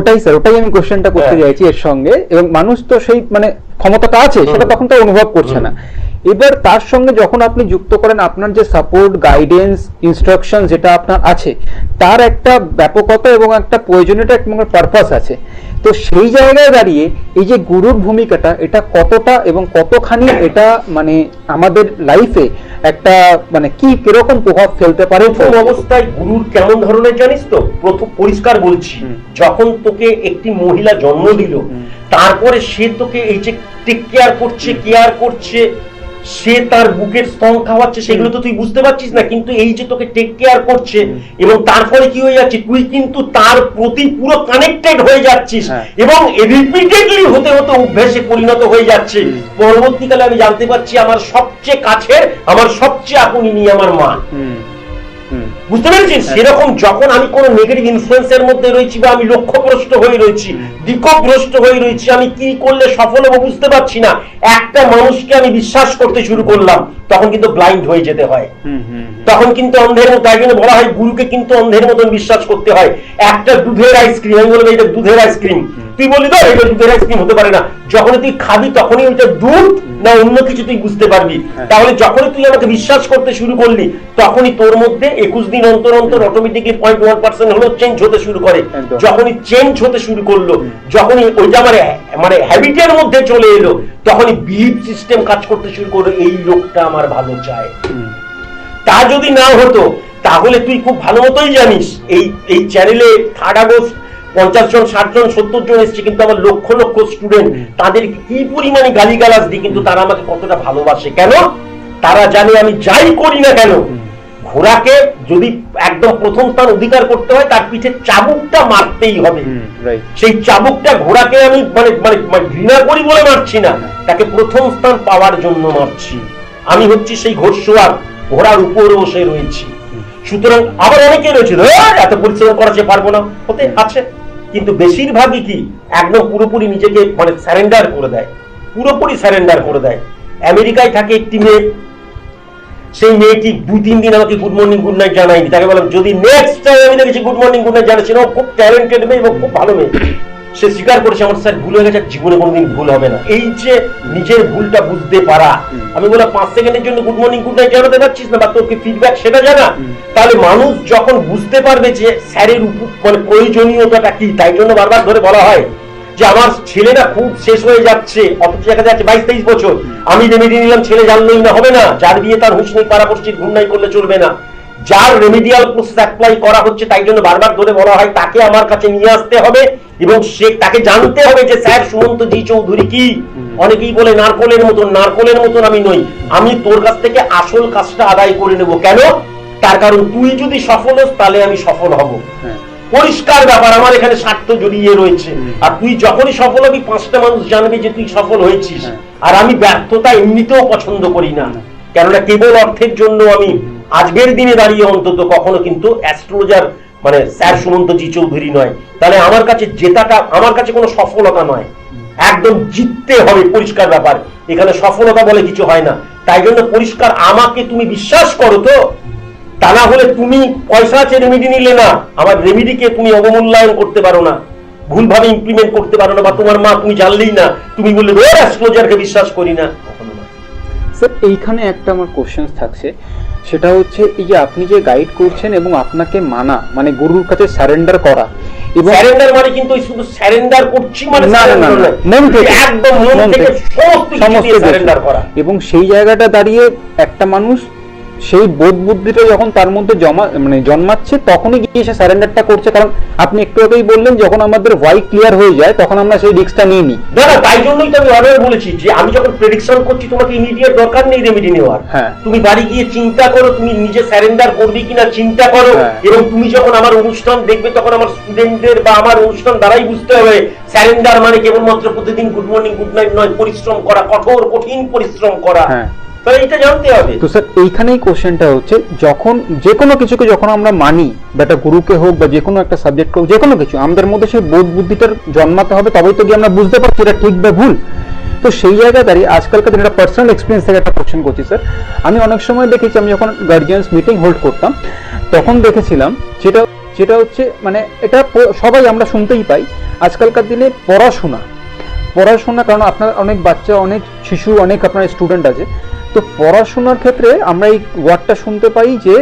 ওটাই স্যার ওটাই আমি কোশ্চেনটা করতে হ্যাঁ। চাইছি এর সঙ্গে এবং মানুষ তো সেই মানে ক্ষমতাটা আছে সেটা তখন তো অনুভব করছে না। এবার তার সঙ্গে যখন আপনি যুক্ত করেন আপনার যে সাপোর্ট গাইডেন্স ইনস্ট্রাকশন যেটা আপনার আছে তার একটা ব্যাপকতা এবং একটা প্রয়োজনীয়তা এবং পারপাস আছে। তো সেই জায়গায় দাঁড়িয়ে এই যে গুরুর ভূমিকাটা এটা কতটা এবং কতখানি এটা মানে আমাদের লাইফে একটা মানে কি কীরকম প্রভাব ফেলতে পারে? প্রথম অবস্থায় গুরুর কেমন ধরনের জানিস তো? প্রথম পরিষ্কার বলছি যখন তোকে একটি মহিলা জন্ম দিল। তারপরে সে তোকে এই যে টেক কেয়ার করছে কেয়ার করছে সে তার বুকের স্তন খাওয়াচ্ছে সেগুলো তো তুই বুঝতে পারছিস না কিন্তু এই যে তোকে টেক কেয়ার করছে এবং তারপরে কি হয়ে যাচ্ছে তুই কিন্তু তার প্রতি পুরো কানেক্টেড হয়ে যাচ্ছিস হ্যাঁ। এবং রিপিটেডলি হতে হতে অভ্যাসে পরিণত হয়ে যাচ্ছে। পরবর্তীকালে আমি জানতে পারছি আমার সবচেয়ে কাছের আমার সবচেয়ে আপনি নিয়ে আমার মা। বুঝতে পেরেছেন। সেরকম যখন আমি কোনো নেগেটিভ ইনফ্লুয়েন্সের মধ্যে রয়েছি বা আমি লক্ষ্যভ্রষ্ট হয়ে রয়েছি দিকভ্রষ্ট হয়ে রয়েছি আমি কি করলে সফল হব বুঝতে পারছি না একটা মানুষকে আমি বিশ্বাস করতে শুরু করলাম তখন কিন্তু ব্লাইন্ড হয়ে যেতে হয়। তখন কিন্তু অন্ধের মতো তাই জন্য বলা হয় গুরুকে কিন্তু অন্ধের মতন বিশ্বাস করতে হয়। একটা দুধের আইসক্রিম আমি বলব এটা দুধের আইসক্রিম তুই বললি তো এটা দুধের আইসক্রিম হতে পারে না। যখন তুই খাবি তখনই ওইটা দুধ না অন্য কিছু তুই বুঝতে পারবি। হ্যাঁ। তাহলে যখনই তুই আমাকে বিশ্বাস করতে শুরু করলি তখনই তোর মধ্যে একুশ দিন অন্তর অন্তর অটোমেটিকলি পয়েন্ট ওয়ান পার্সেন্ট হলো চেঞ্জ হতে শুরু করে। যখনই চেঞ্জ হতে শুরু করল যখনই ওইটা আমার মানে হ্যাবিটের মধ্যে চলে এলো তখনই বিলিভ সিস্টেম কাজ করতে শুরু করল এই লোকটা আমার ভালো চায়। তা যদি না হতো তাহলে তুই খুব ভালো মতোই জানিস এই এই চ্যানেলে থার্ড আগস্ট পঞ্চাশ জন ষাট জন সত্তর জন এসছে কিন্তু আমার লক্ষ লক্ষ স্টুডেন্ট তাদের কি পরিমাণে গালিগালাজ দিই কিন্তু তারা আমাকে কতটা ভালোবাসে? কেন? তারা জানে আমি যাই করি না কেন? ঘোড়াকে যদি একদম প্রথম স্থান অধিকার করতে হয় তার পিঠে চাবুকটা মারতেই হবে। সেই চাবুকটা ঘোড়াকে আমি মানে মানে মানে ঘৃণা করি বলে মারছি না তাকে প্রথম স্থান পাওয়ার জন্য মারছি। আমি হচ্ছি সেই ঘোড়সোয়ার ঘোড়ার উপর বসে রয়েছি। সুতরাং আবার অনেকে রয়েছে এত পরিশ্রম করা সে পারব না। হতে আছে। কিন্তু বেশিরভাগই কি একদম পুরোপুরি নিজেকে মানে স্যারেন্ডার করে দেয়। পুরোপুরি স্যারেন্ডার করে দেয়। আমেরিকায় থাকে একটি মেয়ে। সেই মেয়েটি দুই তিন দিন আমাকে গুড মর্নিং গুড নাইট জানায়নি। তাকে বললাম, যদি নেক্সট টাইম আমি দেখেছি গুড মর্নিং গুড নাইট জানাচ্ছি না খুব ট্যালেন্টেড মেয়ে এবং খুব ভালো মেয়ে। সে স্বীকার করেছে আমার স্যার ভুল হয়ে গেছে জীবনে কোনোদিন ভুল হবে না। এই যে নিজের ভুলটা বুঝতে পারা আমি বললাম পাঁচ সেকেন্ডের জন্য গুড মর্নিং গুড নাইট জানাতে পারছিস না বা তোর কি ফিডব্যাক সেটা জানা? তাহলে মানুষ যখন বুঝতে পারবে যে স্যারের মানে প্রয়োজনীয়তাটা কি তাই জন্য বারবার ধরে বলা হয় যে আমার ছেলেটা খুব শেষ হয়ে যাচ্ছে অথচ দেখা যাচ্ছে বাইশ তেইশ বছর। আমি রেমেডি নিলাম ছেলে জানলেই না হবে না। যার বিয়ে তার হুঁশ নেই পাড়া পড়ছির ঘুম নাই করলে চলবে না। যার রেমিডিয়াল প্রসেস অ্যাপ্লাই করা হচ্ছে তাই জন্য বারবার ধরে বলা হয় তাকে আমার কাছে নিয়ে আসতে হবে। এবং সে তাকে জানতে হবে যে স্যার সুমন্ত জি চৌধুরী কি? অনেকেই বলে নারকলের মতন নারকলের মতন আমি নই। আমি তোর কাছ থেকে আসল কাজটা আদায় করে নেব। কেন? তার কারণ তুই যদি সফল হোস তাহলে আমি সফল হব। হ্যাঁ। পরিষ্কার ব্যাপার আমার এখানে স্বার্থ জড়িয়ে রয়েছে। আর তুই যখনই সফল হবি পাঁচটা মানুষ জানবে যে তুই সফল হয়েছিস। হ্যাঁ। আর আমি ব্যর্থতা এমনিতেও পছন্দ করি না। কেননা কেবল অর্থের জন্য আমি আজকের দিনে দাঁড়িয়ে অন্তত কখনো কিন্তু অ্যাস্ট্রোলজার মানে স্যার সুমন্ত জি চৌধুরী নয়। তাহলে আমার কাছে জেতাটা, আমার কাছে কোনো সফলতা নয়। একদম জিততে হবে, পরিষ্কার ব্যাপার। এখানে সফলতা বলে কিছু হয় না। তাই জন্য পরিষ্কার আমাকে তুমি বিশ্বাস করো তো। তা না হলে তুমি পয়সা আছে রেমিডি নিলে না। আমার রেমিডিকে তুমি অবমূল্যায়ন করতে পারো না। ভুলভাবে ইমপ্লিমেন্ট করতে পারো না বা তোমার মা তুমি জানলেই না। তুমি বললে ও অ্যাস্ট্রোলজারকে বিশ্বাস করি না। স্যার, এইখানে একটা আমার কোশ্চেন থাকছে। সেটা হচ্ছে এই যে আপনি যে গাইড করছেন এবং আপনাকে মানা মানে গুরুর কাছে সারেন্ডার করা এবং স্যারেন্ডার মানে কিন্তু শুধু স্যারেন্ডার করছি মানে না, না, না। মন থেকে। একদম মন থেকে সমস্ত সারেন্ডার করা এবং সেই জায়গাটা দাঁড়িয়ে একটা মানুষ সেই বোধ বুদ্ধিটা যখন তার মধ্যে জমা মানে জন্মাচ্ছে তখনই গিয়ে সে সারেন্ডারটা করছে। কারণ আপনি একটু আগেই বললেন যখন আমাদের ওয়াই ক্লিয়ার হয়ে যায় তখন আমরা সেই রিস্কটা নিয়ে নিই না না তাই জন্যই তো আমি অর্ডার বলেছি যে আমি যখন প্রেডিকশন করছি তোমাকে ইমিডিয়েট দরকার নেই রেমেডি নেওয়ার। হ্যাঁ। তুমি বাড়ি গিয়ে চিন্তা করো তুমি নিজে স্যারেন্ডার করবে কিনা চিন্তা করো হ্যাঁ। এবং তুমি যখন আমার অনুষ্ঠান দেখবে তখন আমার স্টুডেন্টদের বা আমার অনুষ্ঠান দ্বারাই বুঝতে হবে স্যারেন্ডার মানে কেবলমাত্র প্রতিদিন গুড মর্নিং গুড নাইট নয় পরিশ্রম করা কঠোর কঠিন পরিশ্রম করা। তো স্যার, এইখানেই কোশ্চেনটা হচ্ছে, যখন যে কোনো কিছুকে যখন আমরা মানি, বা একটা গুরুকে হোক, বা যে কোনো একটা সাবজেক্ট হোক, যে কোনো কিছু, আমাদের মধ্যে সেই বোধ বুদ্ধিটার জন্মাতে হবে, তবেই তো গিয়ে আমরা বুঝতে পারছি এটা ঠিক বা ভুল। তো সেই জায়গায় দাঁড়িয়ে আজকালকার দিনে একটা পার্সোনাল এক্সপিরিয়েন্স থেকে একটা কোশ্চেন করছি, স্যার। আমি অনেক সময় দেখেছি, আমি যখন গার্জিয়ান্স মিটিং হোল্ড করতাম, তখন দেখেছিলাম যেটা যেটা হচ্ছে মানে এটা সবাই আমরা শুনতেই পাই, আজকালকার দিনে পড়াশোনা। পড়াশোনা, কারণ আপনার অনেক বাচ্চা, অনেক শিশু, অনেক আপনার স্টুডেন্ট আছে। তো পড়াশোনার ক্ষেত্রে আমরা এই ওয়ার্ডটা শুনতে পাই যে,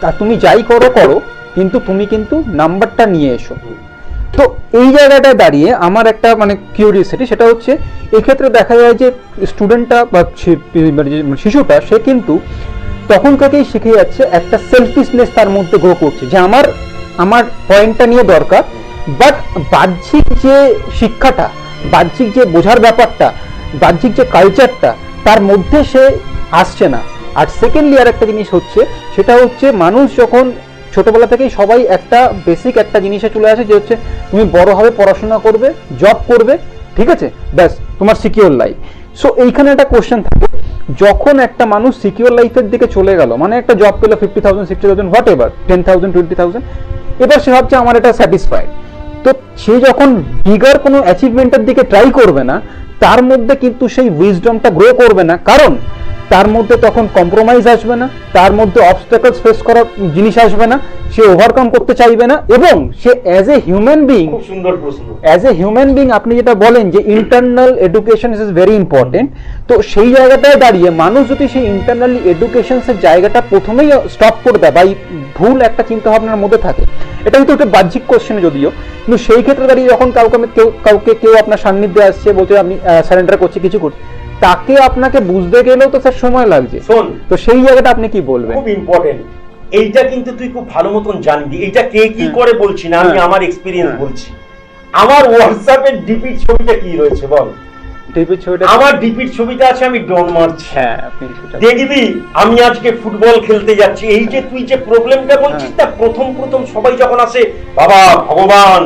তা তুমি যাই করো করো, কিন্তু তুমি কিন্তু নাম্বারটা নিয়ে এসো। তো এই জায়গাটায় দাঁড়িয়ে আমার একটা মানে কিউরিয়াসিটি সেটা হচ্ছে, এক্ষেত্রে দেখা যায় যে স্টুডেন্টটা বা মানে শিশুটা, সে কিন্তু তখন থেকেই শিখে যাচ্ছে একটা সেলফিশনেস তার মধ্যে গ্রো করছে, যে আমার আমার পয়েন্টটা নিয়ে দরকার বাট বাহ্যিক যে শিক্ষাটা, বাহ্যিক যে বোঝার ব্যাপারটা, বাহ্যিক যে কালচারটা তার মধ্যে সে আসছে না। আর সেকেন্ডলি আর একটা জিনিস হচ্ছে, সেটা হচ্ছে মানুষ যখন ছোটবেলা থেকেই সবাই একটা বেসিক একটা জিনিসে চলে আসে যে হচ্ছে, তুমি বড় হবে, পড়াশোনা করবে জব করবে, ঠিক আছে? ব্যাস, তোমার সিকিওর লাইফ সো এইখানে একটা কোশ্চেন থাকে, যখন একটা মানুষ সিকিওর লাইফের দিকে চলে গেল মানে একটা জব পেল fifty thousand sixty thousand whatever ten thousand twenty thousand এবার সে ভাবছে, আমার এটা স্যাটিসফাইড তো সে যখন বিগার কোনো অ্যাচিভমেন্টের দিকে ট্রাই করবে না তার মধ্যে কিন্তু সেই উইজডমটা গ্রো করবে না। কারণ তার মধ্যে তখন কম্প্রোমাইজ আসবে না, তার মধ্যে অবস্টেকলস ফেস করার জিনিস আসবে না। সে ওভারকাম করতে চাইবে না এবং সে অ্যাজ এ হিউম্যান বিং খুব সুন্দর প্রশ্ন। অ্যাজ এ হিউম্যান বিং আপনি যেটা বলেন যে internal education is very important তো সেই জায়গাটায় দাঁড়িয়ে মানুষ যদি সেই ইন্টারনালি এডুকেশনসের জায়গাটা প্রথমেই স্টপ করে দেয় বা ভুল একটা চিন্তা ভাবনার মধ্যে থাকে এটা কিন্তু একটা বাহ্যিক কোশ্চেন যদিও কিন্তু সেই ক্ষেত্রে দাঁড়িয়ে যখন কাউকে কেউ কাউকে কেউ আপনার সান্নিধ্যে আসছে বলছে আমি সারেন্ডার করছি কিছু করছি তাকে আপনাকে বুঝতে গেলেও তো স্যার সময় লাগছে। শোন। তো সেই জায়গাটা আপনি কি বলবেন? খুব ইম্পর্টেন্ট এইটা কিন্তু তুই খুব ভালো মতন জানবি এইটা কে কি হ্যাঁ। করে বলছি না আমি হ্যাঁ। আমার এক্সপিরিয়েন্স হ্যাঁ। বলছি আমার হোয়াটসঅ্যাপের ডিপির ছবিটা কি রয়েছে বল ডিপির ছবিটা আমার ডিপির ছবিটা আছে আমি ডন মারছি হ্যাঁ দেখবি আমি আজকে ফুটবল খেলতে যাচ্ছি এই যে তুই যে প্রবলেমটা বলছিস তা প্রথম প্রথম সবাই যখন আসে বাবা ভগবান।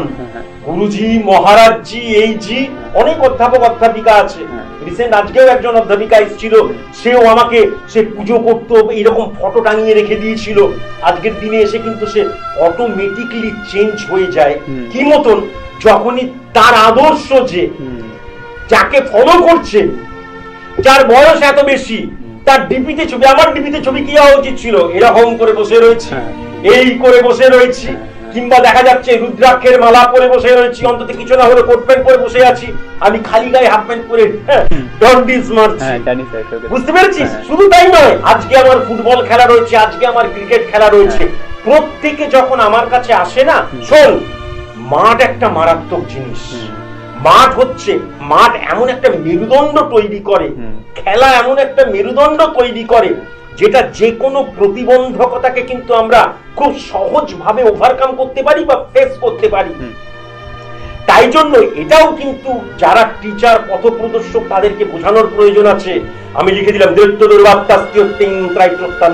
গুরুজি মহারাজজি এই জি অনেক অধ্যাপক অধ্যাপিকা আছে। হ্যাঁ। রিসেন্ট আজকেও একজন অধ্যাপিকা এসেছিল। সেও আমাকে সে পুজো করতো এরকম ফটো টাঙিয়ে রেখে দিয়েছিল। আজকের দিনে এসে কিন্তু সে অটোমেটিকলি চেঞ্জ হয়ে যায়। কি মতন? যখনই তার আদর্শ যে যাকে ফলো করছে যার বয়স এত বেশি তার ডিপিতে ছবি আমার ডিপিতে ছবি কি হওয়া উচিত ছিল? এরকম করে বসে রয়েছি। হ্যাঁ। এই করে বসে রয়েছি। কিংবা দেখা যাচ্ছে রুদ্রাক্ষের মালা পরে বসে রয়েছি অন্তত কিছু না হলে কোট প্যান্ট পরে বসে আছি। আমি খালি গায়ে হাফ প্যান্ট পরে ডন্ডিস মারছি। হ্যাঁ স্যার এটা- বুঝতে পেরেছিস? হ্যাঁ। শুধু তাই নয় আজকে আমার ফুটবল খেলা রয়েছে আজকে আমার ক্রিকেট খেলা রয়েছে। প্রত্যেকে যখন আমার কাছে আসে না শোন মাঠ একটা মারাত্মক জিনিস। মাঠ হচ্ছে মাঠ এমন একটা মেরুদণ্ড তৈরি করে খেলা এমন একটা মেরুদণ্ড তৈরি করে যেটা যে কোনো প্রতিবন্ধকতাকে কিন্তু আমরা খুব সহজভাবে ওভারকাম করতে পারি বা ফেস করতে পারি। তাই জন্য এটাও কিন্তু যারা টিচার পথপ্রদর্শক তাদেরকে বোঝানোর প্রয়োজন আছে। আমি লিখে দিলাম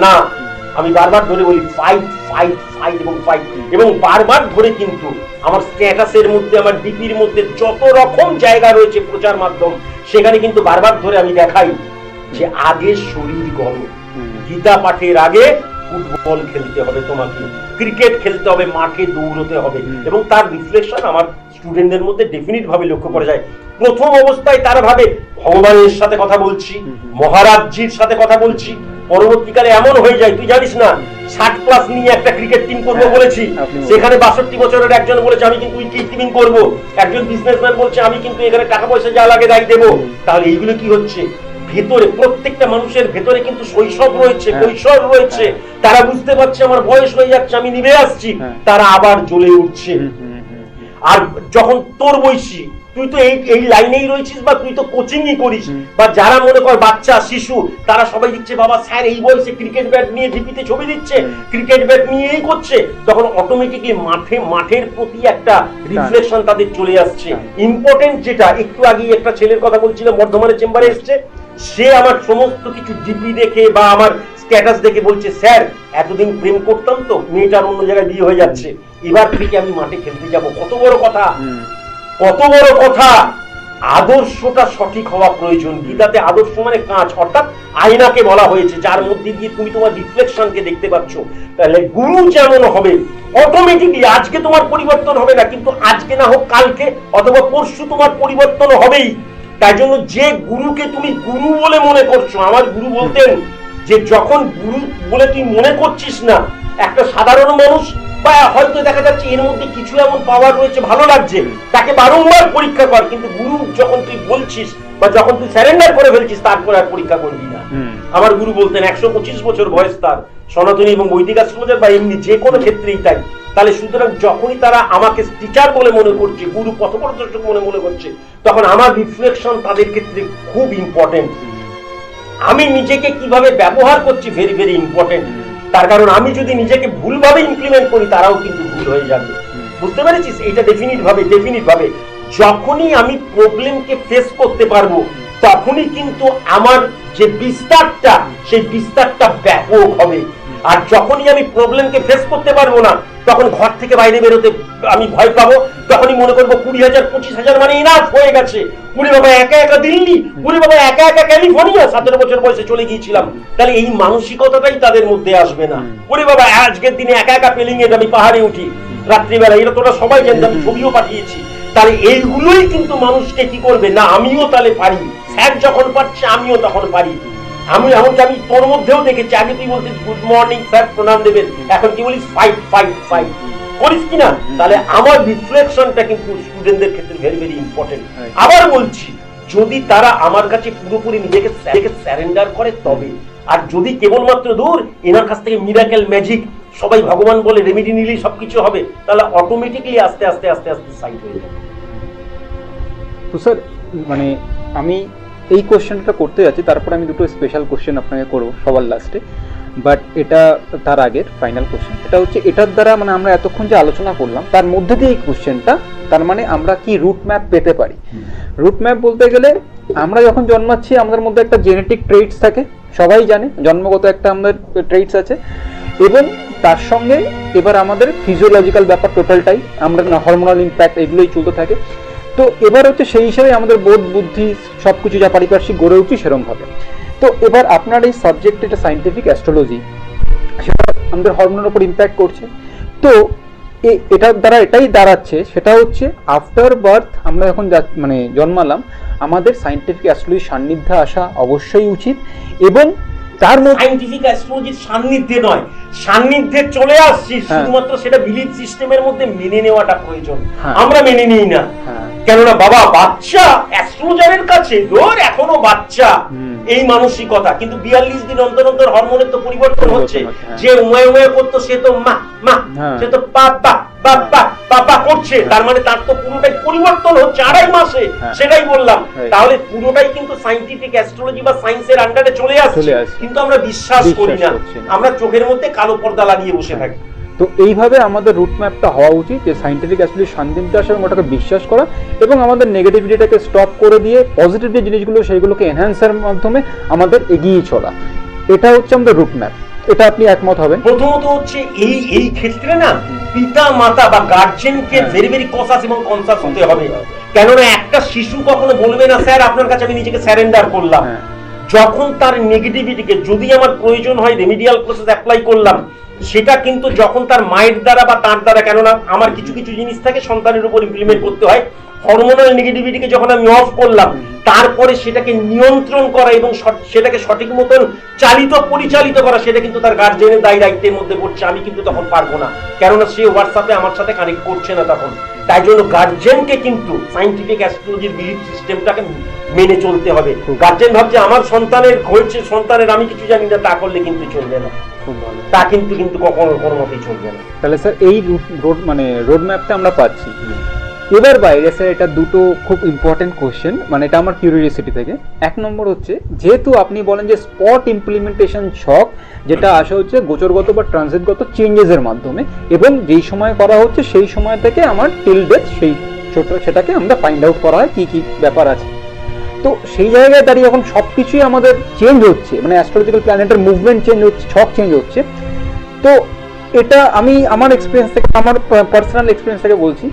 না আমি বারবার ধরে বলি ফাইট ফাইট ফাইট এবং ফাইট এবং বারবার ধরে কিন্তু আমার স্ট্যাটাসের মধ্যে আমার ডিপির মধ্যে যত রকম জায়গা রয়েছে প্রচার মাধ্যম সেখানে কিন্তু বারবার ধরে আমি দেখাই যে আগে শরীর গরম। গীতা পাঠের আগে ফুটবল খেলতে হবে তোমাকে। ক্রিকেট খেলতে হবে মাঠে দৌড়তে হবে। এবং তার রিফ্লেকশন আমার স্টুডেন্টদের মধ্যে ডেফিনিট ভাবে লক্ষ্য করা যায়। প্রথম অবস্থায় তারা ভাবে ভগবানের সাথে কথা বলছি। মহারাজজির সাথে কথা বলছি। পরবর্তীকালে এমন হয়ে যায় তুই জানিস না ষাট প্লাস নিয়ে একটা ক্রিকেট টিম করব বলেছি। সেখানে বাষট্টি বছরের একজন বলেছে আমি কিন্তু উইকেট কিপিং করব। একজন বিজনেসম্যান বলছে আমি কিন্তু এখানে টাকা পয়সা যা লাগে তাই দেবো। তাহলে এইগুলো কি হচ্ছে? ভেতরে প্রত্যেকটা মানুষের ভেতরে কিন্তু শৈশব রয়েছে হ্যাঁ। কৈশোর রয়েছে। তারা বুঝতে পারছে আমার বয়স হয়ে যাচ্ছে আমি নিভে আসছি। হ্যাঁ। তারা আবার জ্বলে উঠছে। আর যখন তোর বয়সী তুই তো এই এই লাইনেই রয়েছিস বা তুই তো কোচিংই করিস বা যারা মনে কর বাচ্চা শিশু তারা সবাই দিচ্ছে বাবা স্যার এই বয়সে ক্রিকেট ব্যাট নিয়ে ডিপিতে ছবি দিচ্ছে ক্রিকেট ব্যাট নিয়েই করছে। তখন অটোমেটিকলি মাঠে মাঠের প্রতি একটা রিফ্লেকশন তাদের চলে আসছে। হ্যাঁ। ইম্পর্টেন্ট যেটা একটু আগে একটা ছেলের কথা বলছিলাম বর্ধমানের চেম্বারে এসছে। সে আমার সমস্ত কিছু ডিপি দেখে বা আমার স্ট্যাটাস দেখে বলছে স্যার এতদিন প্রেম করতাম তো মেয়েটার অন্য জায়গায় বিয়ে হয়ে যাচ্ছে। এবার থেকে আমি মাঠে খেলতে যাব। কত বড় কথা। কত বড় কথা। আদর্শটা সঠিক হওয়া প্রয়োজন। গীতাতে আদর্শ মানে কাঁচ। অর্থাৎ আয়নাকে বলা হয়েছে যার মধ্যে দিয়ে তুমি তোমার রিফ্লেকশনকে দেখতে পাচ্ছ। তাহলে গুরু যেমন হবে অটোমেটিকলি আজকে তোমার পরিবর্তন হবে না কিন্তু আজকে না হোক কালকে অথবা পরশু তোমার পরিবর্তন হবেই। তাই জন্য যে গুরুকে তুমি গুরু বলে মনে করছ আমার গুরু বলতেন যে যখন গুরু বলে তুই মনে করছিস না একটা সাধারণ মানুষ বা হয়তো দেখা যাচ্ছে এর মধ্যে কিছু এমন পাওয়ার রয়েছে ভালো লাগছে তাকে বারংবার পরীক্ষা কর কিন্তু গুরু যখন তুই বলছিস বা যখন তুই স্যারেন্ডার করে ফেলছিস তারপরে আর পরীক্ষা করবি না। আমার গুরু বলতেন একশো পঁচিশ বছর বয়স তার সনাতনী এবং বৈদিক আশ্রমজার বা এমনি যে কোনো ক্ষেত্রেই তাই। তাহলে সুতরাং যখনই তারা আমাকে টিচার বলে মনে করছে গুরু পথপ্রদর্শক মনে মনে করছে, তখন আমার রিফ্লেকশন তাদের ক্ষেত্রে খুব ইম্পর্টেন্ট আমি নিজেকে কীভাবে ব্যবহার করছি ভেরি ভেরি ইম্পর্টেন্ট তার কারণ আমি যদি নিজেকে ভুলভাবে ইমপ্লিমেন্ট করি, তারাও কিন্তু ভুল হয়ে যাবে। বুঝতে পেরেছিস? এটা ডেফিনিট ভাবে ডেফিনিট ভাবে। যখনই আমি প্রবলেমকে ফেস করতে পারব, তখনই কিন্তু আমার যে বিস্তারটা, সেই বিস্তারটা ব্যাপক হবে। আর যখনই আমি প্রবলেমকে ফেস করতে পারব না তখন ঘর থেকে বাইরে বেরোতে আমি ভয় পাবো তখনই মনে করব কুড়ি হাজার পঁচিশ হাজার মানে ইনাফ হয়ে গেছে। কুড়ি বাবা একা একা দিল্লি কুড়ি বাবা একা একা ক্যালিফোর্নিয়া সতেরো বছর বয়সে চলে গিয়েছিলাম। তাহলে এই মানসিকতাটাই তাদের মধ্যে আসবে না। কুড়ি বাবা আজকের দিনে একা একা পেলিং আমি পাহাড়ে উঠি রাত্রিবেলা এটা তোরা সবাই জানতে আমি ছবিও পাঠিয়েছি। তাহলে এইগুলোই কিন্তু মানুষকে কি করবে? না আমিও তাহলে পারি। স্যার যখন পারছে আমিও তখন পারি। আমি এমনকি আমি তোর মধ্যেও দেখেছি আগে তুই বলছিস গুড মর্নিং স্যার প্রণাম দেবেন। এখন কি বলিস ফাইট ফাইট ফাইট করিস কিনা তাহলে আমার রিফ্লেকশনটা কিন্তু স্টুডেন্টদের ক্ষেত্রে ভেরি ভেরি ইম্পর্টেন্ট আবার বলছি যদি তারা আমার কাছে পুরোপুরি নিজেকে স্যারেন্ডার করে তবে। আর যদি কেবলমাত্র দূর এনার কাছ থেকে মিরাকেল ম্যাজিক সবাই ভগবান বলে রেমিডি নিলেই সবকিছু হবে তাহলে অটোমেটিকলি আস্তে আস্তে আস্তে আস্তে সাইড হয়ে যাবে। তো স্যার মানে আমি এই কোশ্চেনটা করতে যাচ্ছি তারপর আমি দুটো স্পেশাল কোশ্চেন আপনাকে করব সবার লাস্টে বাট এটা তার আগের ফাইনাল কোশ্চেন এটা হচ্ছে এটার দ্বারা মানে আমরা এতক্ষণ যে আলোচনা করলাম তার মধ্যে দিয়ে এই কোশ্চেনটা তার মানে আমরা কি রুট ম্যাপ পেতে পারি? রুট ম্যাপ বলতে গেলে আমরা যখন জন্মাচ্ছি আমাদের মধ্যে একটা জেনেটিক ট্রেটস থাকে সবাই জানে জন্মগত একটা আমাদের ট্রেটস আছে। এবং তার সঙ্গে এবার আমাদের ফিজিওলজিক্যাল ব্যাপার টোটালটাই আমরা হরমোনাল ইম্প্যাক্ট এগুলোই চলতে থাকে। তো এবার হচ্ছে সেই হিসাবে আমাদের বোধ বুদ্ধি সব কিছু যা পারিপার্শ্বিক গড়ে উঠছি সেরকম হবে। তো এবার আপনার এই সাবজেক্ট এটা সাইন্টিফিক অ্যাস্ট্রোলজি সেটা আমাদের হরমোনের উপর ইম্প্যাক্ট করছে। তো এটার দ্বারা এটাই দাঁড়াচ্ছে সেটা হচ্ছে আফটার বার্থ আমরা যখন যা- মানে জন্মালাম আমাদের সাইন্টিফিক অ্যাস্ট্রোলজির সান্নিধ্যে আসা অবশ্যই উচিত এবং তার মধ্যে সাইন্টিফিক অ্যাস্ট্রোলজির সান্নিধ্যে নয় সান্নিধ্যে চলে আসছি হ্যাঁ। শুধুমাত্র সেটা বিলিভ সিস্টেমের মধ্যে মেনে নেওয়াটা প্রয়োজন। হ্যাঁ। আমরা মেনে নিই না। হ্যাঁ। কেননা বাবা বাচ্চা অ্যাস্ট্রোলজারের কাছে ধর এখনও বাচ্চা। এই মানসিকতা কিন্তু বিয়াল্লিশ দিন অন্তর অন্তর হরমোনের তো পরিবর্তন হচ্ছে। হ্যাঁ। যে উমায় উমায় করতো সে তো মা মা হ্যাঁ। সে তো পাপা পাপা পাপা করছে। তার মানে তার তো পুরোটাই পরিবর্তন হচ্ছে আড়াই মাসে হ্যাঁ। সেটাই বললাম। তাহলে পুরোটাই কিন্তু সাইন্টিফিক অ্যাস্ট্রোলজি বা সায়েন্সের আন্ডারে চলে আসছে। কিন্তু আমরা বিশ্বাস করি না। আমরা চোখের মধ্যে কালো পর্দা লাগিয়ে বসে থাকি। তো এইভাবে আমাদের রুট ম্যাপটা হওয়া উচিত যে সাইন্টিফিক অ্যাসলি সান্নিধ্যে আসা এবং ওটাকে বিশ্বাস করা এবং আমাদের নেগেটিভিটিটাকে স্টপ করে দিয়ে পজিটিভ যে জিনিসগুলো সেইগুলোকে এনহ্যান্সের মাধ্যমে আমাদের এগিয়ে চলা। এটা হচ্ছে আমাদের রুট ম্যাপ এটা আপনি একমত হবেন? প্রথমত হচ্ছে এই এই ক্ষেত্রে না পিতা মাতা বা গার্জেনকে। ভেরি ভেরি কসাস এবং কনসাস হতে হবে। কেননা একটা শিশু কখনো বলবে না স্যার আপনার কাছে আমি নিজেকে স্যারেন্ডার করলাম। হ্যাঁ। যখন তার নেগেটিভিটিকে যদি আমার প্রয়োজন হয় রেমিডিয়াল প্রসেস অ্যাপ্লাই করলাম সেটা কিন্তু যখন তার মায়ের দ্বারা বা তার দ্বারা, কেননা আমার কিছু কিছু জিনিস থাকে সন্তানের উপর ইমপ্লিমেন্ট করতে হয় হরমোনাল নেগেটিভিটিকে যখন আমি অফ করলাম, তারপরে সেটাকে নিয়ন্ত্রণ করা এবং সেটাকে সঠিক মতন চালিত, পরিচালিত করা, সেটা কিন্তু তার গার্জেনের দায় দায়িত্বের মধ্যে পড়ছে। আমি কিন্তু তখন পারব না। কেননা সে হোয়াটসঅ্যাপে আমার সাথে কানেক্ট করছে না তখন। তাই জন্য গার্জেনকে কিন্তু সাইন্টিফিক অ্যাস্ট্রোলজির বিলিফ সিস্টেমটাকে মেনে চলতে হবে। গার্জেন ভাবছে, আমার সন্তানের হয়েছে সন্তানের আমি কিছু জানি না, তা করলে কিন্তু চলবে না। তা কিন্তু কিন্তু কখনো, কোনো মতেই চলবে না। তাহলে স্যার এই রোড মানে রোড ম্যাপটা আমরা পাচ্ছি। এবার বাইরে স্যার এটা দুটো খুব ইম্পর্টেন্ট কোশ্চেন মানে এটা আমার কিউরিয়াসিটি থেকে। এক নম্বর হচ্ছে, যেহেতু আপনি বলেন যে স্পট ইমপ্লিমেন্টেশন শক যেটা আসা হচ্ছে গোচরগত বা ট্রানজিটগত চেঞ্জেসের মাধ্যমে, এবং যেই সময় করা হচ্ছে সেই সময় থেকে আমার টিল ডেথ সেই ছোট, সেটাকে আমরা ফাইন্ড আউট করা হয় কি কি ব্যাপার আছে। তো সেই জায়গায় দাঁড়িয়ে এখন সব কিছুই আমাদের চেঞ্জ হচ্ছে মানে অ্যাস্ট্রোলজিক্যাল প্ল্যানেটের মুভমেন্ট চেঞ্জ হচ্ছে ছক চেঞ্জ হচ্ছে। তো এটা আমি আমার এক্সপিরিয়েন্স থেকে, আমার পার্সোনাল এক্সপিরিয়েন্স থেকে বলছি।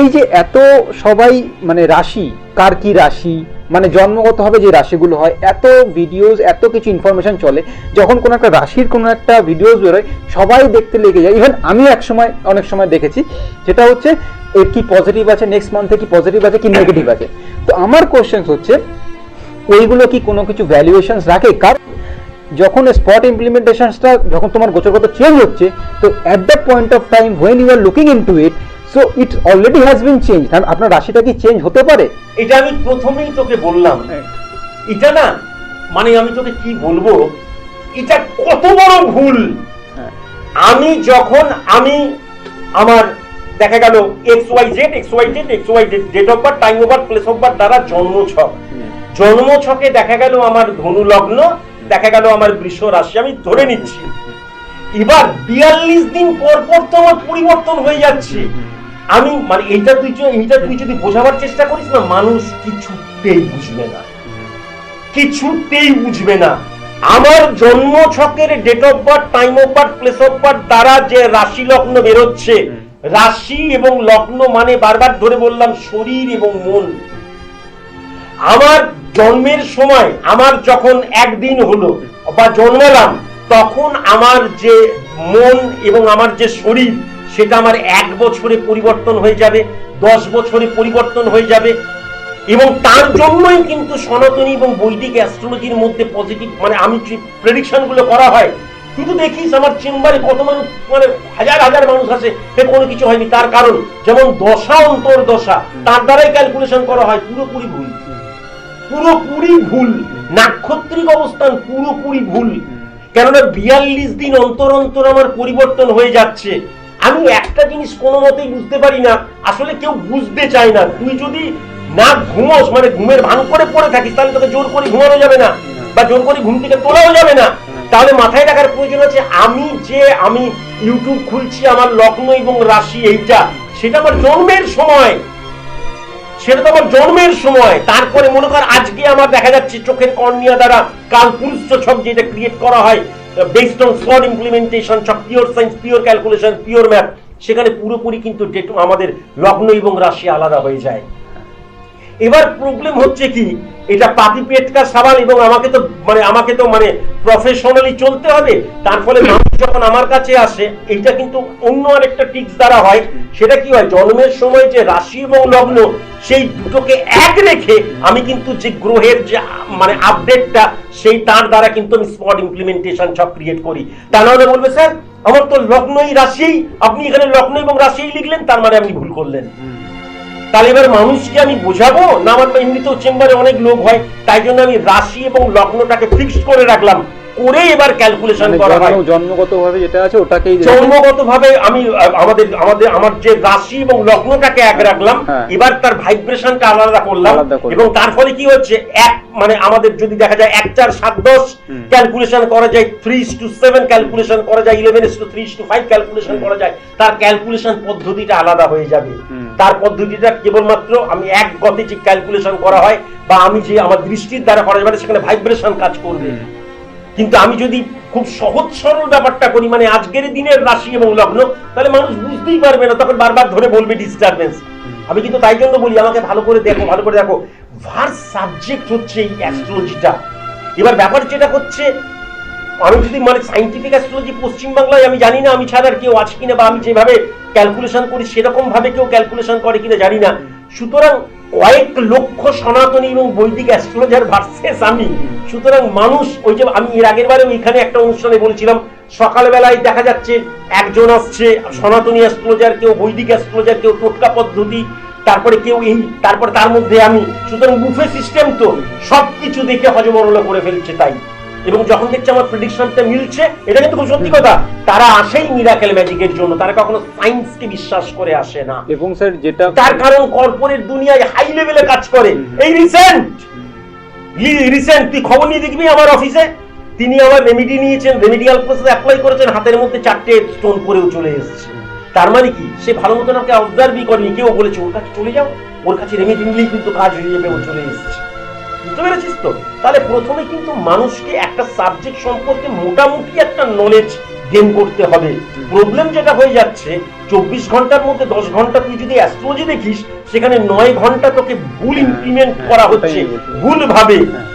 এই যে এত সবাই মানে রাশি, কার কি রাশি মানে জন্মগতভাবে যে রাশিগুলো হয়, এত ভিডিওস এত কিছু ইনফরমেশন চলে, যখন কোনো একটা রাশির কোনো একটা ভিডিওস বেরোয়, সবাই দেখতে লেগে যায়। ইভেন আমি এক সময়, অনেক সময় দেখেছি, যেটা হচ্ছে এর কি পজিটিভ আছে নেক্সট মান্থে কি পজিটিভ আছে, কি নেগেটিভ আছে। তো আমার কোশ্চেন হচ্ছে, ওইগুলো কি কোনো কিছু ভ্যালুয়েশনস রাখে? কারণ যখন স্পট ইমপ্লিমেন্টেশনটা যখন তোমার গোচরগত চেঞ্জ হচ্ছে, তো at the point of time when you are looking into it so it already has been change কারণ আপনার রাশিটা কি চেঞ্জ হতে পারে? এটা আমি প্রথমেই তোকে বললাম। এটা না মানে আমি তোকে কি বলব? এটা কত বড় ভুল। আমি যখন আমি আমার দেখা গেল X Y Z X Y Z X Y Z date of birth time of birth place of birth দ্বারা জন্ম ছক জন্ম ছকে দেখা গেল আমার ধনু লগ্ন দেখা গেল আমার বৃষ রাশি। আমি ধরে নিচ্ছি। এবার বিয়াল্লিশ দিন পর পর তো আমার পরিবর্তন হয়ে যাচ্ছে। আমি মানে এইটা তুই এইটা তুই যদি বোঝাবার চেষ্টা করিস না মানুষ কিছুতেই বুঝবে না। কিছুতেই বুঝবে না। আমার জন্ম ছকের date of birth time of birth place of birth দ্বারা যে রাশি লগ্ন বেরোচ্ছে রাশি এবং লগ্ন মানে বারবার ধরে বললাম শরীর এবং মন। আমার জন্মের সময় আমার যখন একদিন হলো বা জন্মালাম তখন আমার যে মন এবং আমার যে শরীর সেটা আমার এক বছরে পরিবর্তন হয়ে যাবে, দশ বছরে পরিবর্তন হয়ে যাবে। এবং তার জন্যই কিন্তু সনাতনী এবং বৈদিক অ্যাস্ট্রোলজির মধ্যে পজিটিভ মানে আমি যে প্রেডিকশন করা হয়, তুই তো দেখিস আমার চেম্বারে কত মানুষ মানে হাজার হাজার মানুষ আছে সে কোনো কিছু হয়নি। তার কারণ, যেমন দশা অন্তর দশা, তার দ্বারাই ক্যালকুলেশন করা হয়, পুরোপুরি ভুল। পুরোপুরি ভুল। নাক্ষত্রিক অবস্থান পুরোপুরি ভুল। কেননা বিয়াল্লিশ দিন অন্তর অন্তর আমার পরিবর্তন হয়ে যাচ্ছে। আমি একটা জিনিস কোনো মতেই বুঝতে পারি না, আসলে কেউ বুঝতে চায় না। তুই যদি না ঘুমোস মানে ঘুমের ভান করে পড়ে থাকিস, তাহলে তোকে জোর করে ঘুমানো যাবে না, বা জোর করে ঘুম থেকে তোলাও যাবে না। তাহলে মাথায় রাখার প্রয়োজন আছে, আমি যে আমি ইউটিউব খুলছি, আমার লগ্ন এবং রাশি এইটা, সেটা আমার জন্মের সময়। সেটা তো আমার জন্মের সময়। তারপরে মনে কর, আজকে আমার দেখা যাচ্ছে, চোখের কর্নিয়া দ্বারা কাল পুরুষ ছক যেটা ক্রিয়েট করা হয় বেসড অন ফ্লড ইমপ্লিমেন্টেশন সব pure science pure calculation pure map সেখানে পুরোপুরি কিন্তু আমাদের লগ্ন এবং রাশি আলাদা হয়ে যায়। এবার প্রবলেম হচ্ছে কি? এটা পাপি পেটকা সাবাল এবং আমাকে তো মানে আমাকে তো মানে প্রফেশনালি চলতে হবে। তার ফলে মানুষ যখন আমার কাছে আসে এটা কিন্তু অন্য আরেকটা টিক্স দ্বারা হয়। সেটা কি হয়? জন্মের সময় যে রাশি এবং লগ্ন সেই দুটোকে এক রেখে আমি কিন্তু যে গ্রহের যে মানে আপডেটটা সেই তার দ্বারা কিন্তু আমি স্পট ইমপ্লিমেন্টেশন সব ক্রিয়েট করি। তা নাহলে বলবে স্যার আমার তো লগ্নই রাশিই। আপনি এখানে লগ্ন এবং রাশিই লিখলেন তার মানে আপনি ভুল করলেন। তাহলে এবার মানুষকে আমি বোঝাবো? না, আমার এমনিতেও চেম্বারে অনেক লোক হয়, তাই জন্য আমি রাশি এবং লগ্নটাকে ফিক্সড করে রাখলাম। করে এবার ক্যালকুলেশন মানে করা হয়। জন্মগতভাবে যেটা আছে ওটাকেই আমি আমাদের আমাদের আমার যে রাশি এবং লগ্নটাকে এক রাখলাম হ্যাঁ। এবার তার ভাইব্রেশনটা আলাদা করলাম এবং তার ফলে কি হচ্ছে এক মানে আমাদের যদি দেখা যায় এক চার সাত দশ ক্যালকুলেশন করা যায় থ্রি টু সেভেন ক্যালকুলেশন করা যায় eleven two three two five calculation করা যায় তার ক্যালকুলেশন পদ্ধতিটা আলাদা হয়ে যাবে। তার পদ্ধতিটা কেবলমাত্র আমি এক গতে যে ক্যালকুলেশন করা হয় বা আমি যে আমার দৃষ্টির দ্বারা করা যাবে সেখানে ভাইব্রেশন কাজ করবে। কিন্তু আমি যদি খুব সহজ সরল ব্যাপারটা করি মানে আজকের দিনের রাশি এবং লগ্ন, তাহলে মানুষ বুঝতেই পারবে না, তখন বারবার ধরে বলবে ডিস্টারবেন্স আমি কিন্তু তাই জন্য বলি, আমাকে ভালো করে দেখো, ভালো করে দেখো। ভার্স সাবজেক্ট হচ্ছে এই অ্যাস্ট্রোলজিটা এবার ব্যাপার যেটা হচ্ছে, আমি যদি মানে সাইন্টিফিক অ্যাস্ট্রোলজি পশ্চিমবাংলায়, আমি জানি না আমি ছাড়া আর কেউ আছে কিনা, বা আমি যেভাবে ক্যালকুলেশন করি সেরকম ভাবে কেউ ক্যালকুলেশন করে কিনা, জানি না। সুতরাং কয়েক লক্ষ সনাতনী এবং বৈদিক অ্যাস্ট্রোলজার ভার্সেস আমি। সুতরাং মানুষ, ওই যে আমি এর আগের বারে ওইখানে একটা অনুষ্ঠানে বলেছিলাম, সকালবেলায় দেখা যাচ্ছে একজন আসছে, সনাতনী অ্যাস্ট্রোলজার কেউ বৈদিক অ্যাস্ট্রোলজার কেউ টোটকা পদ্ধতি, তারপরে কেউ এই, তারপরে তার মধ্যে আমি। সুতরাং বুফে সিস্টেম তো সব কিছু দেখে হজমরলা করে ফেলছে তাই। এবং যখন দেখছে আমার প্রেডিকশনটা মিলছে এটা কিন্তু খুব সত্যি কথা। তারা আসেই মিরাকেল ম্যাজিকের জন্য। তারা কখনো সায়েন্সকে বিশ্বাস করে আসে না। এবং স্যার যেটা তার কারণ কর্পোরেট দুনিয়ায় হাই লেভেলে কাজ করে। এই রিসেন্ট রিসেন্ট তুই খবর নিয়ে দেখবি আমার অফিসে তিনি আমার রেমিডি নিয়েছেন রেমিডিয়াল প্রসেস অ্যাপ্লাই করেছেন হাতের মধ্যে চারটে স্টোন পরেও চলে এসেছে। তার মানে কি? সে ভালো মতন আমাকে অবজার্ভই করেনি। কেউ বলেছে ওর কাছে চলে যাও। ওর কাছে রেমিডি নিলেই কিন্তু কাজ হয়ে যাবে ও চলে এসেছে। বুঝতে পেরেছিস তো? তাহলে প্রথমে কিন্তু মানুষকে একটা সাবজেক্ট সম্পর্কে মোটামুটি একটা নলেজ গেন করতে হবে। প্রবলেম যেটা হয়ে যাচ্ছে চব্বিশ ঘণ্টার মধ্যে দশ ঘণ্টা তুই যদি অ্যাস্ট্রোলজি দেখিস সেখানে নয় ঘণ্টা তোকে ভুল ইমপ্লিমেন্ট হ্যাঁ, করা হচ্ছে। ভুল ভাবে হ্যাঁ।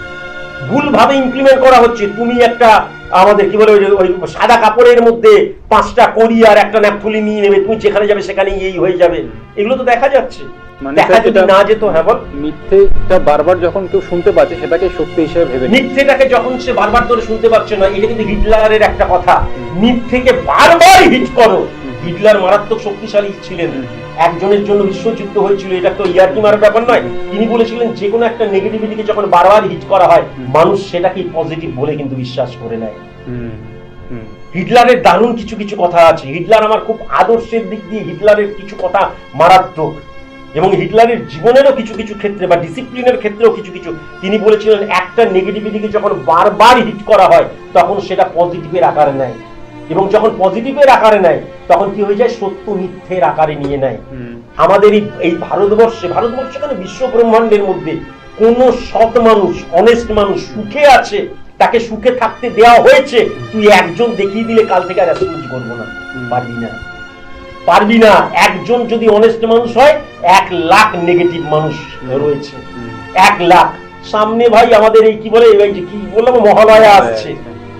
ভুল ভাবে ইমপ্লিমেন্ট করা হচ্ছে। তুমি একটা আমাদের কি বলে ওই সাদা কাপড়ের মধ্যে পাঁচটা করি আর একটা ন্যাপথলি নিয়ে নেবে। তুমি যেখানে যাবে সেখানে এই হয়ে যাবে। এগুলো তো দেখা যাচ্ছে। মানে দেখা যদি না যেত হ্যাঁ বল। মিথ্যেটা বারবার যখন কেউ শুনতে পাচ্ছে সেটাকে সত্য হিসেবে ভেবে মিথ্যেটাকে যখন সে বারবার ধরে শুনতে পাচ্ছে না এটা কিন্তু হিটলারের একটা কথা। মিথ্যেকে বারবার হিট করো। হিটলার মারাত্মক শক্তিশালী ছিলেন। একজনের জন্য বিশ্বযুদ্ধ হয়েছিল এটা তো ইয়ার্কি মারার ব্যাপার নয়। তিনি বলেছিলেন যে কোনো একটা নেগেটিভিটিকে যখন বারবার হিট করা হয় মানুষ সেটাকেই পজিটিভ বলে কিন্তু বিশ্বাস করে নেয়। হিটলারের দারুণ কিছু কিছু কথা আছে। হিটলার আমার খুব আদর্শের দিক দিয়ে হিটলারের কিছু কথা মারাত্মক। এবং হিটলারের জীবনেরও কিছু কিছু ক্ষেত্রে বা ডিসিপ্লিনের ক্ষেত্রেও কিছু কিছু তিনি বলেছিলেন একটা নেগেটিভিটিকে যখন বারবার হিট করা হয় তখন সেটা পজিটিভের আকারে নেয়। এবং যখন পজিটিভের আকারে নেয় তখন কি হয়ে যায়? সত্য মিথ্যের আকারে নিয়ে নেয়। আমাদের এই ভারতবর্ষে ভারতবর্ষে কেন বিশ্ব ব্রহ্মাণ্ডের মধ্যে কোন সৎ মানুষ অনেস্ট মানুষ সুখে আছে? তাকে সুখে থাকতে দেওয়া হয়েছে? তুই একজন দেখিয়ে দিলে কাল থেকে আর অ্যাস্ট্রোলজি করব না। পারবি না। পারবি না। একজন যদি অনেস্ট মানুষ হয় এক লাখ নেগেটিভ মানুষ রয়েছে। এক লাখ। সামনে ভাই আমাদের এই কি বলে কি বললাম মহালয়া আসছে।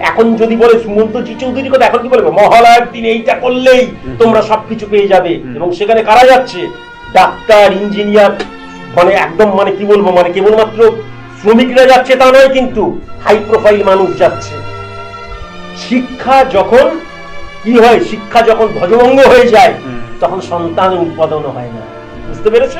এখন যদি বলে সুমন্ত জি চৌধুরীর কথা এখন কি বলবে? মহালয়ার দিন এইটা করলেই তোমরা সবকিছু পেয়ে যাবে। এবং সেখানে কারা যাচ্ছে? ডাক্তার ইঞ্জিনিয়ার মানে একদম মানে কি বলব মানে কেবলমাত্র শ্রমিকরা যাচ্ছে তা নয় কিন্তু হাই প্রোফাইল মানুষ যাচ্ছে। শিক্ষা যখন কি হয়? শিক্ষা যখন ভজভঙ্গ হয়ে যায় তখন সন্তান উৎপাদন হয় না। বুঝতে পেরেছ?